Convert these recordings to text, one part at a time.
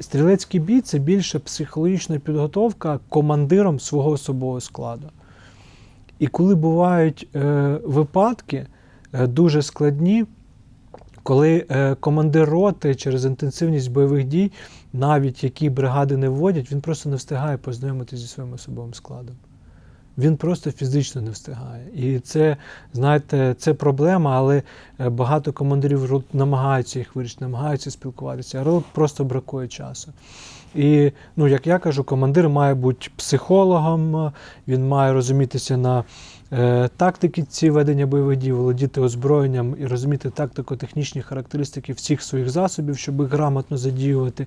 Стрілецький бій це більше психологічна підготовка командиром свого особового складу. І коли бувають е, випадки е, дуже складні, коли е, командир роти через інтенсивність бойових дій, навіть які бригади не вводять, він просто не встигає познайомитися зі своїм особовим складом. Він просто фізично не встигає. І це, знаєте, це проблема, але е, багато командирів намагаються їх вирішити, намагаються спілкуватися, але просто бракує часу. І, ну, як я кажу, командир має бути психологом, він має розумітися на е, тактики ці ведення бойових дій, володіти озброєнням і розуміти тактико-технічні характеристики всіх своїх засобів, щоб їх грамотно задіювати.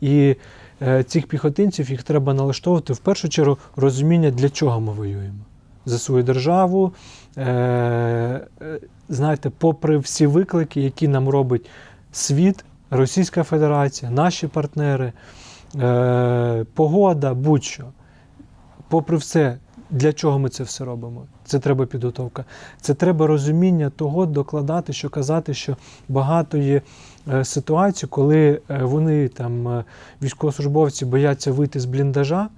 І е, цих піхотинців їх треба налаштовувати в першу чергу розуміння, для чого ми воюємо. За свою державу. Е, е, знаєте, попри всі виклики, які нам робить світ, Російська Федерація, наші партнери, е, погода, будь-що. Попри все, для чого ми це все робимо? Це треба підготовка. Це треба розуміння того, докладати, що казати, що багато є е, ситуацій, коли е, вони там, е, військовослужбовці, бояться вийти з бліндажа.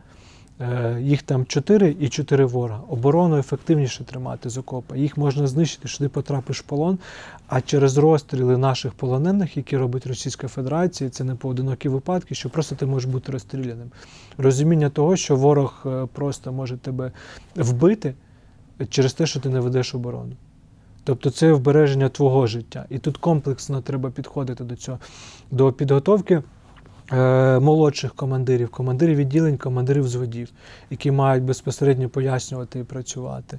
Е, Їх там 4 і 4 ворога. Оборону ефективніше тримати з окопа. Їх можна знищити, що ти потрапиш в полон. А через розстріли наших полонених, які робить Російська Федерація, це не поодинокі випадки, що просто ти можеш бути розстріляним. Розуміння того, що ворог е, просто може тебе вбити через те, що ти не ведеш оборону. Тобто це вбереження твого життя. І тут комплексно треба підходити до цього, до підготовки молодших командирів, командирів відділень, командирів взводів, які мають безпосередньо пояснювати і працювати.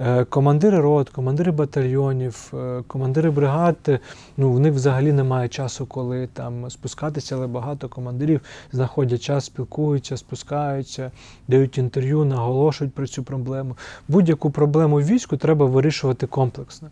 Е, командири рот, командири батальйонів, е, командири бригад, е, ну, в них взагалі немає часу, коли там спускатися, але багато командирів знаходять час, спілкуються, спускаються, дають інтерв'ю, наголошують про цю проблему. Будь-яку проблему в війську треба вирішувати комплексно.